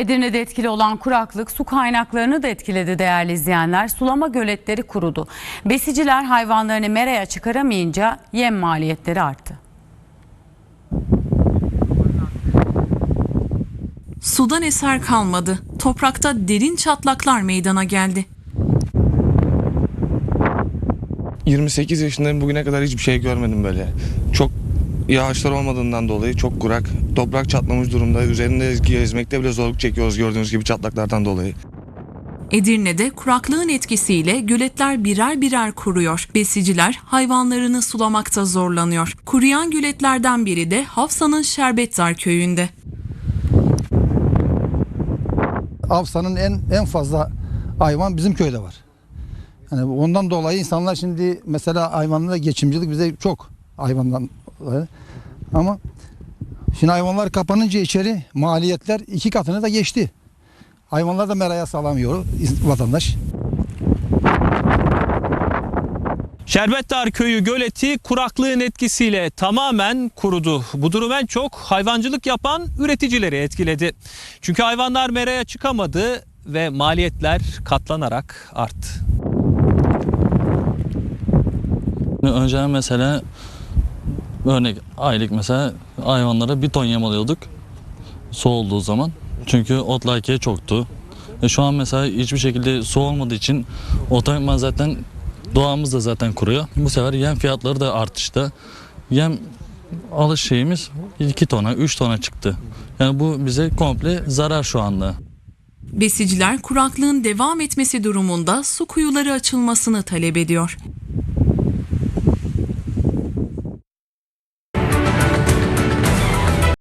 Edirne'de etkili olan kuraklık su kaynaklarını da etkiledi değerli izleyenler. Sulama göletleri kurudu. Besiciler hayvanlarını meraya çıkaramayınca yem maliyetleri arttı. Sudan eser kalmadı. Toprakta derin çatlaklar meydana geldi. 28 yaşındayım bugüne kadar hiçbir şey görmedim böyle. Çok yağışlar olmadığından dolayı çok kurak. Toprak çatlamış durumda. Üzerinde gezmekte bile zorluk çekiyoruz gördüğünüz gibi çatlaklardan dolayı. Edirne'de kuraklığın etkisiyle göletler birer birer kuruyor. Besiciler hayvanlarını sulamakta zorlanıyor. Kuruyan göletlerden biri de Hafsa'nın Şerbetdar köyünde. Avsa'nın en en fazla hayvan bizim köyde var. Yani ondan dolayı insanlar şimdi mesela hayvanla geçimcilik bize çok hayvandan dolayı. Ama şimdi hayvanlar kapanınca içeri maliyetler iki katını da geçti. Hayvanlar da meraya salamıyor vatandaş. Şerbetdar köyü göleti kuraklığın etkisiyle tamamen kurudu. Bu durum en çok hayvancılık yapan üreticileri etkiledi. Çünkü hayvanlar meraya çıkamadı ve maliyetler katlanarak arttı. Önceden mesela örnek aylık mesela hayvanlara bir ton yem alıyorduk su olduğu zaman. Çünkü otlar çoktu. E şu an mesela hiçbir şekilde su olmadığı için otomatikman zaten doğamız da zaten kuruyor. Bu sefer yem fiyatları da artışta. Yem alış şeyimiz 2 tona 3 tona çıktı. Yani bu bize komple zarar şu anda. Besiciler kuraklığın devam etmesi durumunda su kuyuları açılmasını talep ediyor.